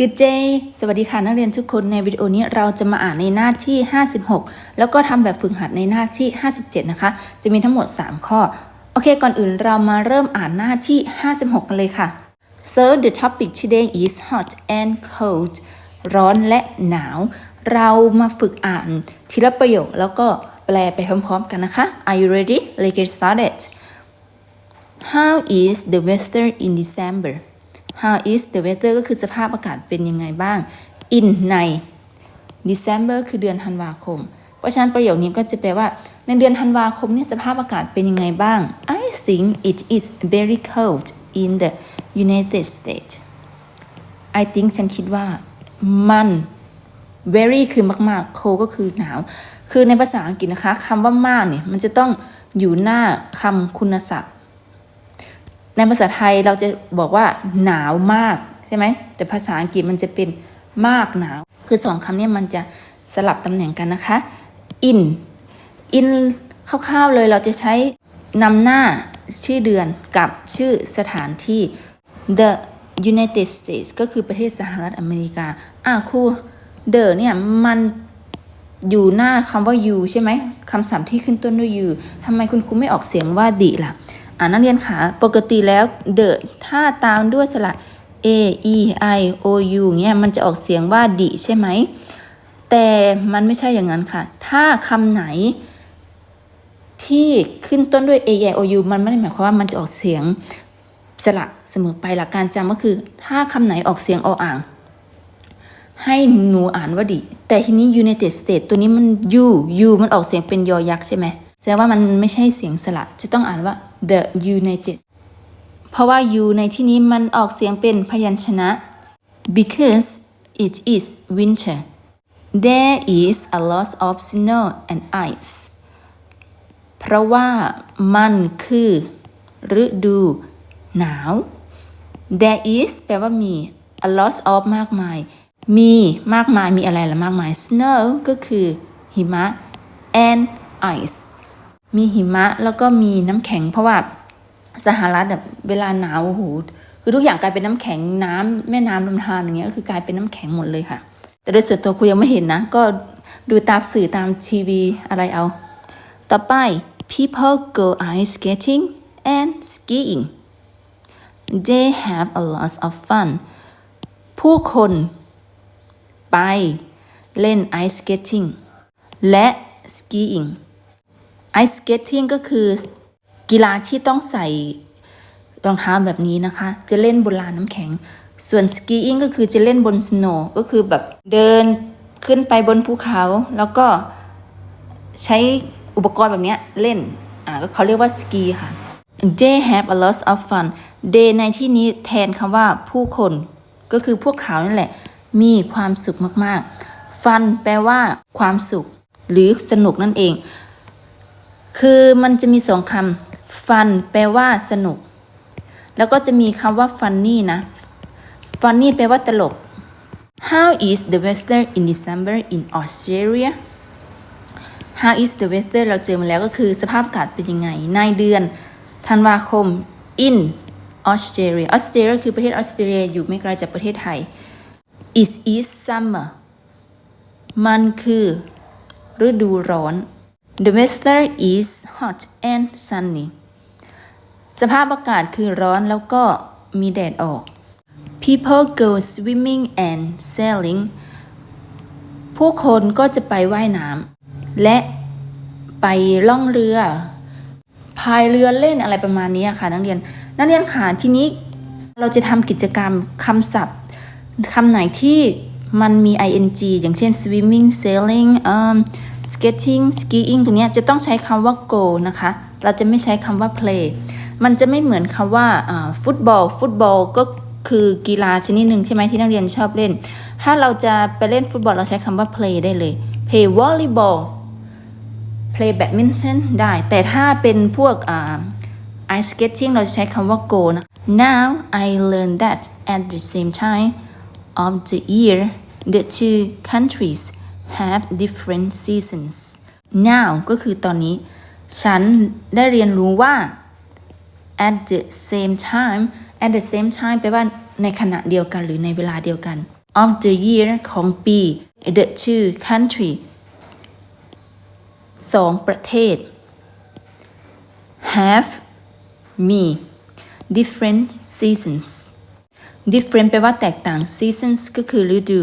Good day สวัสดีค่ะนักเรียนทุกคนในวิดีโอนี้เราจะมาอ่านในหน้าที่ 56 แล้วก็ทำแบบฝึกหัดในหน้าที่ 57 นะคะ จะมีทั้งหมด 3 ข้อ โอเค ก่อนอื่นเรามาเริ่มอ่านหน้าที่ 56 กันเลยค่ะ So the topic today is hot and cold ร้อนและหนาว เรามาฝึกอ่านทีละประโยคแล้วก็แปลไปพร้อมๆกันนะคะ Are you ready? Let's get started How is the weather in December How is the weather ก็คือสภาพอากาศเป็นยังไงบ้าง in ใน December คือเดือนธันวาคม เพราะฉะนั้นประโยคนี้ก็จะแปลว่า ในเดือนธันวาคมเนี่ยสภาพอากาศเป็นยังไงบ้าง I think it is very cold in the United States I think ฉันคิดว่ามัน very คือมากๆ cold ก็คือหนาว คือในภาษาอังกฤษนะคะคำว่ามากเนี่ยมันจะต้องอยู่หน้าคำคุณศัพท์ ในภาษาไทยเราจะบอกว่าหนาวมากใช่ไหมแต่ภาษาอังกฤษมันจะเป็นมากหนาว คือสองคำนี้มันจะสลับตำแหน่งกันนะคะ in in คร่าวๆเลยเราจะใช้นำหน้าชื่อเดือนกับชื่อสถานที่ the United States ก็คือประเทศสหรัฐอเมริกา อะครู the เนี่ยมันอยู่หน้าคำว่า you ใช่ไหมคำศัพท์ที่ขึ้นต้นด้วย you ทำไมคุณครูไม่ออกเสียงว่าดิล่ะ อ่านักเรียนขาปกติแล้ว the ถ้าตามด้วยสระ a e i o u เงี้ยมันจะออกเสียงว่าดิใช่ไหม แต่มันไม่ใช่อย่างนั้นค่ะ ถ้าคำไหนที่ขึ้นต้นด้วย a e i o u มันไม่ได้หมายความว่ามันจะออกเสียงสระเสมอไปหลักการจำก็คือ ถ้าคำไหนออกเสียงออ่าง ให้หนูอ่านว่าดิแต่ทีนี้ United States ตัวนี้มัน U U มันออกเสียงเป็นยอยักษ์ใช่ไหม แสดงว่ามันไม่ใช่เสียงสระจะต้องอ่านว่า the United เพราะว่า U ในที่นี้มันออกเสียงเป็นพยัญชนะ because it is winter there is a lot of snow and ice เพราะว่ามันคือฤดูหนาว there is แปลว่ามี a lot of มากมาย มีมากมายมีอะไรละมากมาย snow ก็คือหิมะ and ice มีหิมะแล้วก็มีน้ำแข็ง เพราะว่าสหรัฐแบบเวลาหนาวโอ้โหคือทุกอย่างกลายเป็นน้ำแข็งน้ำแม่น้ำลำธารอย่างเงี้ยก็คือกลายเป็นน้ำแข็งหมดเลยค่ะ แต่โดยส่วนตัวครูยังไม่เห็นนะ ก็ดูตามสื่อตามทีวีอะไรเอา ต่อไป people go ice skating and skiing they have a lot of fun ผู้คนไปเล่น ice skating และ skiing ice skating ก็คือกีฬาที่ต้องใส่รองเท้าแบบนี้นะคะ จะเล่นบนลานน้ำแข็ง ส่วน skiing ก็คือจะเล่นบน snow ก็คือแบบเดินขึ้นไปบนภูเขา แล้วก็ใช้อุปกรณ์แบบนี้เล่น อ่าก็เขาเรียกว่าสกีค่ะ they have a lot of fun they ในที่นี้แทนคำว่าผู้คน ก็คือพวกเขานั่นแหละ มีความสุขมากๆ fun แปลว่าความสุข หรือสนุกนั่นเอง คือมันจะมีสองคำ fun แปลว่าสนุก แล้วก็จะมีคำว่า funny นะ funny แปลว่าตลก How is the weather in December in Australia How is the weather เราเจอมาแล้วก็คือสภาพอากาศเป็นยังไง ในเดือนธันวาคม in Australia Australia คือประเทศออสเตรเลียอยู่ไม่ไกลจากประเทศไทย is is summer มันคือฤดูร้อน The weather is hot and sunny สภาพอากาศคือร้อนแล้วก็มีแดดออก People go swimming and sailing ผู้คนก็จะไปว่ายน้ำและไปล่องเรือ พายเรือเล่นอะไรประมาณนี้ค่ะนักเรียน นักเรียนขาทีนี้เราจะทำกิจกรรมคำศัพท์คำไหนที่มันมี ing อย่างเช่น swimming sailing um, skating skiing ตรงนี้จะต้องใช้คำว่า go นะคะ เราจะไม่ใช้คำว่า play มันจะไม่เหมือนคำว่าฟุตบอล ฟุตบอลก็คือกีฬาชนิดหนึ่งใช่ไหมที่นักเรียนชอบเล่น ถ้าเราจะไปเล่นฟุตบอลเราใช้คำว่า play ได้เลย play volleyball play badminton ได้ แต่ถ้าเป็นพวก ice skating เราจะใช้คำว่า go นะ now I learned that at the same time of the year the two countries have different seasons now ก็คือตอนนี้ ฉันได้เรียนรู้ว่า at the same time at the same time แปลว่าในขณะเดียวกันหรือในเวลาเดียวกัน of the year ของปี the two country สองประเทศ have me different seasons different แปลว่าแตกต่าง seasons ก็คือฤดู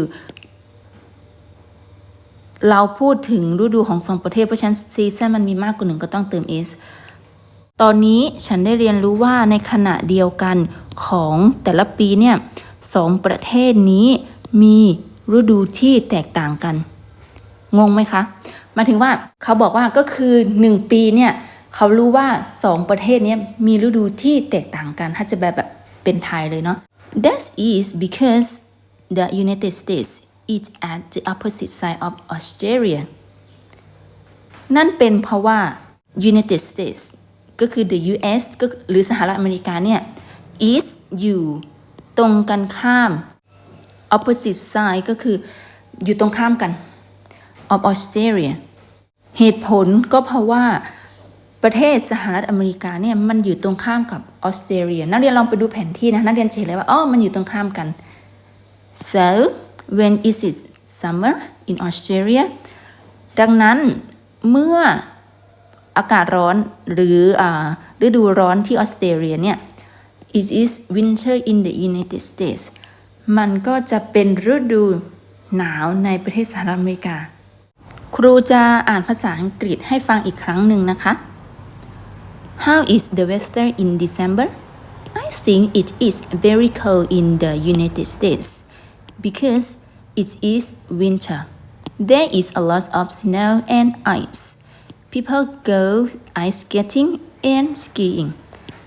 เราพูดถึงฤดูของสองประเทศเพราะฉะนั้น season มันมีมากกว่าหนึ่งก็ต้องเติม s ตอนนี้ฉันได้เรียนรู้ว่าในขณะเดียวกันของแต่ละปีเนี่ยสองประเทศนี้มีฤดูที่แตกต่างกัน งงไหมคะ มาถึงว่าเขาบอกว่าก็คือ 1 ปีเนี่ยเขารู้ว่า 2 ประเทศนี้มีฤดูที่แตกต่างกัน ถ้าจะแบบแบบเป็นไทยเลยเนาะ That is because the United States is at the opposite side of Australia นั่นเป็นเพราะว่า United States ก็คือ the US ก็หรือสหรัฐอเมริกาเนี่ย is อยู่ตรงกันข้าม opposite side ก็คืออยู่ตรงข้ามกัน of Australia เหตุผลก็เพราะว่าประเทศสหรัฐอเมริกาเนี่ยมันอยู่ตรงข้ามกับออสเตรเลีย นักเรียนลองไปดูแผนที่นะ นักเรียนจะเห็นเลยว่าอ๋อมันอยู่ตรงข้ามกัน so when is it summer in Australia ดังนั้นเมื่ออากาศร้อนหรือฤดูร้อนที่ออสเตรเลียเนี่ย it is winter in the United States มันก็จะเป็นฤดูหนาวในประเทศสหรัฐอเมริกา ครูจะอ่านภาษาอังกฤษให้ฟังอีกครั้งหนึ่งนะคะ How is the weather in December? I think it is very cold in the United States because it is winter. There is a lot of snow and ice. People go ice skating and skiing.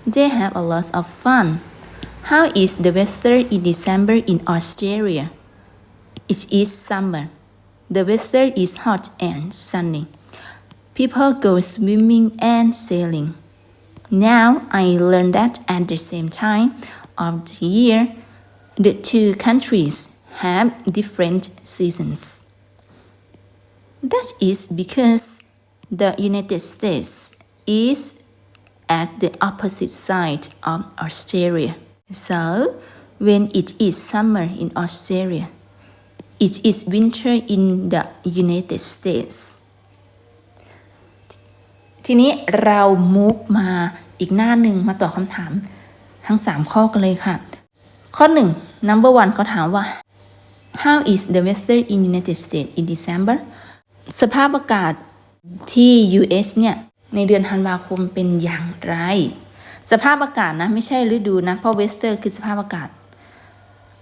They have a lot of fun. How is the weather in December in Australia? It is summer. The weather is hot and sunny. People go swimming and sailing. Now I learned that at the same time of the year, the two countries have different seasons. That is because the United States is at the opposite side of Australia. So, when it is summer in Australia, it is winter in the United States. ทีนี้เรามุกมาอีกหน้าหนึ่งมาตอบคำถามทั้ง 3 ข้อกันเลยค่ะ ข้อ 1 number one เขาถามว่า how is the weather in United States in December สภาพอากาศที่ US เนี่ย ในเดือนธันวาคมเป็นอย่างไร สภาพอากาศนะ ไม่ใช่ฤดูนะ เพราะ weather คือสภาพอากาศ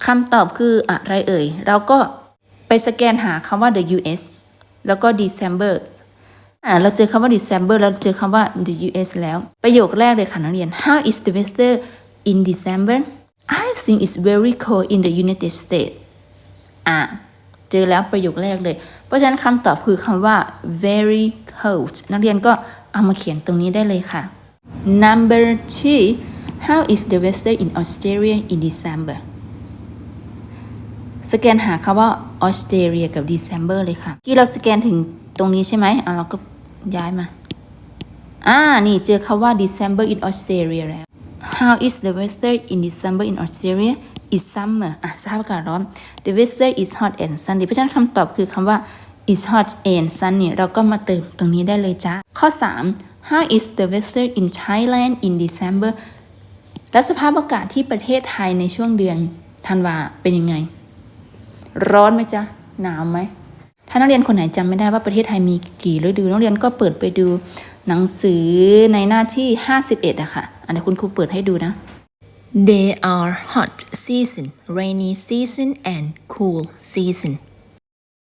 คำตอบคืออะไรเอ่ย เราก็ไปสแกนหาคำว่า the US แล้วก็ December อ่าเราเจอคำว่า December แล้วเจอคำว่า the US แล้ว ประโยคแรกเลยค่ะนักเรียน How is the weather in December I think it's very cold in the United States อะเจอแล้วประโยคแรกเลย เพราะฉะนั้นคำตอบคือคำว่า very cold นักเรียนก็เอามาเขียนตรงนี้ได้เลยค่ะ number two how is the weather in Australia in December สแกนหาคำว่าออสเตรเลียกับ December เลยค่ะ ที่เราสแกนถึงตรงนี้ใช่ไหมอะเราก็ย้ายมา อ่า นี่เจอคำว่า December in Australia แล้ว How is the weather in December in Australia is summer อะสภาพอากาศร้อน The weather is hot and sunny เพราะฉะนั้นคำตอบคือคำว่า is hot and sunny เราก็มาเติมตรงนี้ได้เลยจ้าข้อ 3 How is the weather in Thailand in December และสภาพอากาศที่ประเทศไทยในช่วงเดือนธันวาเป็นยังไง ร้อนไหมจ๊ะ หนาวไหม ถ้านักเรียนคนไหนจำไม่ได้ว่าประเทศไทยมีกี่ฤดูนักเรียนก็เปิดไปดูหนังสือในหน้าที่ 51อะค่ะ อันนี้คุณครูเปิดให้ดูนะ They are hot season rainy season and cool season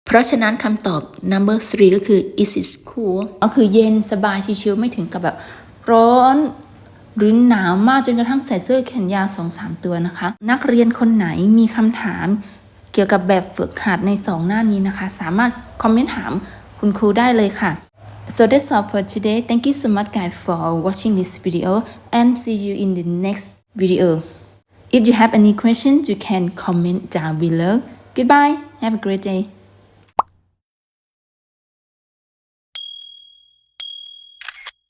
เพราะฉะนั้นคำตอบ number three ก็คือ is it cool ก็คือเย็นสบายชิวๆไม่ถึงกับแบบร้อนหรือหนาวมากจนกระทั่งใส่เสื้อแขนยาวสองสามตัวนะคะ นักเรียนคนไหนมีคำถามเกี่ยวกับแบบฝึกหัดใน2หน้านี้นะคะ สามารถคอมเมนต์ถามคุณครูได้เลยค่ะ so that's all for today thank you so much guys for watching this video and see you in the next video. If you have any questions you can comment down below. Goodbye. Have a great day